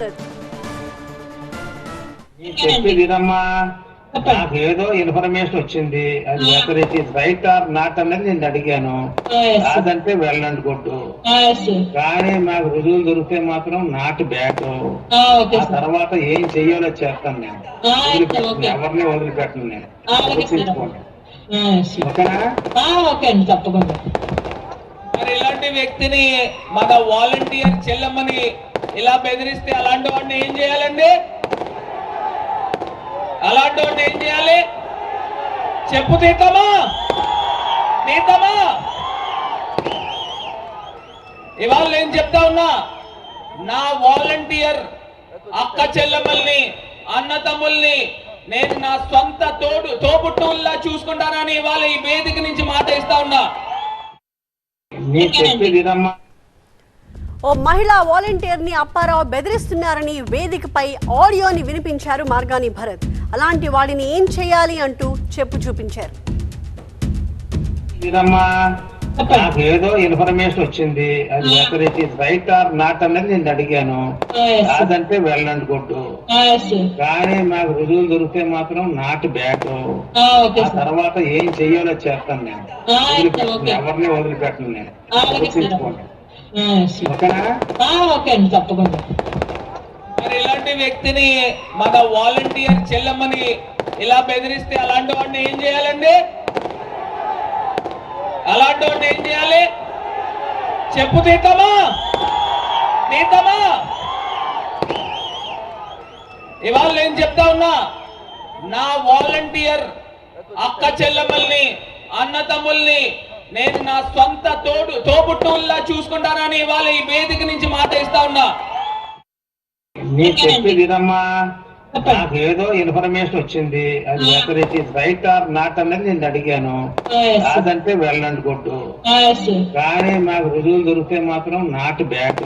భరత్. నాకు ఏదో ఇన్ఫర్మేషన్ వచ్చింది. అది whether it is right or not అనేది నేను అడిగాను. కాదంటే వెళ్ళండి కొట్టు. కానీ మాకు రుజువులు దొరికితే మాత్రం నాట్ ఆ తర్వాత ఏం చెయ్యాలో చేస్తాను నేను. ఎవరిని వదిలిపెట్టను నేను. తప్పకుండా. మరి ఇలాంటి వ్యక్తిని మన వాలంటీర్ చెల్లమ్మని ఇలా బెదిరిస్తే అలాంటి వాడిని ఏం చేయాలండి? అలాంటి వాడిని ఏం చేయాలి? చెప్పు తీతమా తీతమా ఇవాళ నేను చెప్తా ఉన్నా నా వాలంటీర్ అక్క చెల్లెమ్మల్ని అన్న తమ్ముల్ని నేను నా సొంత తోడు తోబుట్టువుల్లా చూసుకుంటానని ఇవాళ ఈ వేదిక నుంచి మాట ఇస్తా ఉన్నా. ఓ మహిళా వాలంటీర్ని అప్పారావు బెదిరిస్తున్నారని వేదికపై ఆడియోని వినిపించారు మార్గాని భరత్. అలాంటి వాడిని ఏం చేయాలి అంటూ చెప్పు చూపించారు. ఏదో ఇన్ఫర్మేషన్ వచ్చింది. అది whether it is right or not అనేది నేను అడిగాను. కాదంటే వెళ్ళండి కొట్టు కానీ మాకు రుజువులు దొరికితే మాత్రం నాట్ బ్యాట్ ఓకే ఆ తర్వాత ఏం చెయ్యాలో చేస్తాను నేను. ఎవరిని వదిలిపెట్టను నేను. ఓకే అండి తప్పకుండా మరి ఇలాంటి వ్యక్తిని మన వాలంటీర్ చెల్లమ్మని ఇలా బెదిరిస్తే అలాంటి వాడిని ఏం చేయాలండి? అలాంటి వాడిని ఏం చేయాలి? చెప్పు తీతమా తీతమా ఇవాళ నేను చెప్తా ఉన్నా నా వాలంటీర్ అక్క చెల్లెమ్మల్ని అన్న తమ్ముల్ని నేను నా సొంత తోబుట్టువుల్లా చూసుకుంటానని ఇవాళ ఈ వేదిక నుంచి మాట ఇస్తా ఉన్నా. నేను చెప్పేది ఇదమ్మా నాకు ఏదో ఇన్ఫర్మేషన్ వచ్చింది. అది whether it is right or not అనేది నేను అడిగాను. కాదంటే వెళ్ళండి కొట్టు కానీ మాకు రుజువులు దొరికితే మాత్రం నాట్ బ్యాట్